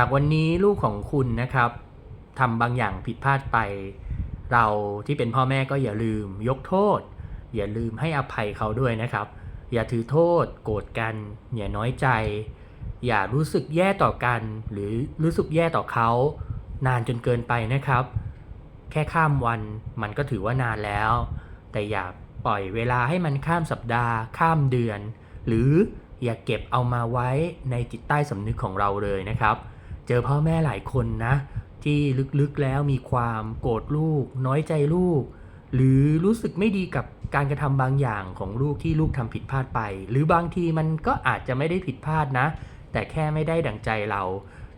หากวันนี้ลูกของคุณนะครับทำบางอย่างผิดพลาดไป เราที่เป็นพ่อแม่ก็อย่าลืมยกโทษ อย่าลืมให้อภัยเขาด้วยนะครับ อย่าถือโทษ โกรธกัน อย่าน้อยใจ อย่ารู้สึกแย่ต่อกัน หรือรู้สึกแย่ต่อเขา นานจนเกินไปนะครับ แค่ข้ามวันมันก็ถือว่านานแล้ว แต่อย่าปล่อยเวลาให้มันข้ามสัปดาห์ ข้ามเดือน หรืออย่าเก็บเอามาไว้ในจิตใต้สำนึกของเราเลยนะครับ เจอพ่อแม่หลายคนนะ ที่ลึกๆแล้วมีความโกรธลูก น้อยใจลูก หรือรู้สึกไม่ดีกับการกระทำบางอย่างของลูกที่ลูกทำผิดพลาดไป หรือบางทีมันก็อาจจะไม่ได้ผิดพลาดนะ แต่แค่ไม่ได้ดั่งใจเรา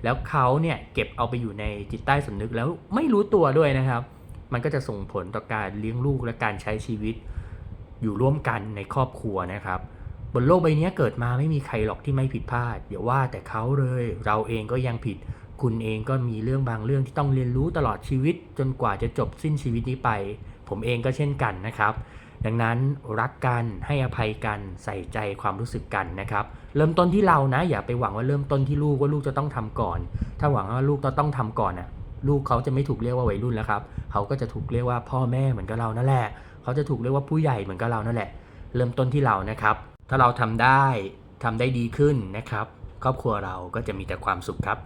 แล้วเขาเนี่ยเก็บเอาไปอยู่ในจิตใต้สำนึกแล้วไม่รู้ตัวด้วยนะครับ มันก็จะส่งผลต่อการเลี้ยงลูกและการใช้ชีวิต อยู่ร่วมกันในครอบครัวนะครับ บนโลกใบนี้เกิดมาไม่มีใครหรอกที่ไม่ผิดพลาดอย่าว่าแต่เขาเลย เราเองก็ยังผิด คุณเองก็มีเรื่องบางเรื่องที่ต้องเรียนรู้ตลอดชีวิต จนกว่าจะจบสิ้นชีวิตนี้ไป ผมเองก็เช่นกันนะครับ ดังนั้นรักกันให้อภัยกันใส่ใจความรู้สึกกันนะครับ เริ่มต้นที่เรานะ อย่าไปหวังว่าเริ่มต้นที่ลูกว่าลูกจะต้องทำก่อน ถ้าหวังว่าลูกจะต้องทำก่อนน่ะลูกเขาจะไม่ถูกเรียกว่าวัยรุ่นแล้วครับเขาก็จะถูกเรียกว่าพ่อแม่เหมือนกับเรานั่นแหละ เขาจะถูกเรียกว่าผู้ใหญ่เหมือนกับเรานั่นแหละ เริ่มต้นที่เรานะครับ ถ้าเราทำได้ทำได้ดีขึ้นนะครับ ครอบครัวเราก็จะมีแต่ความสุขครับ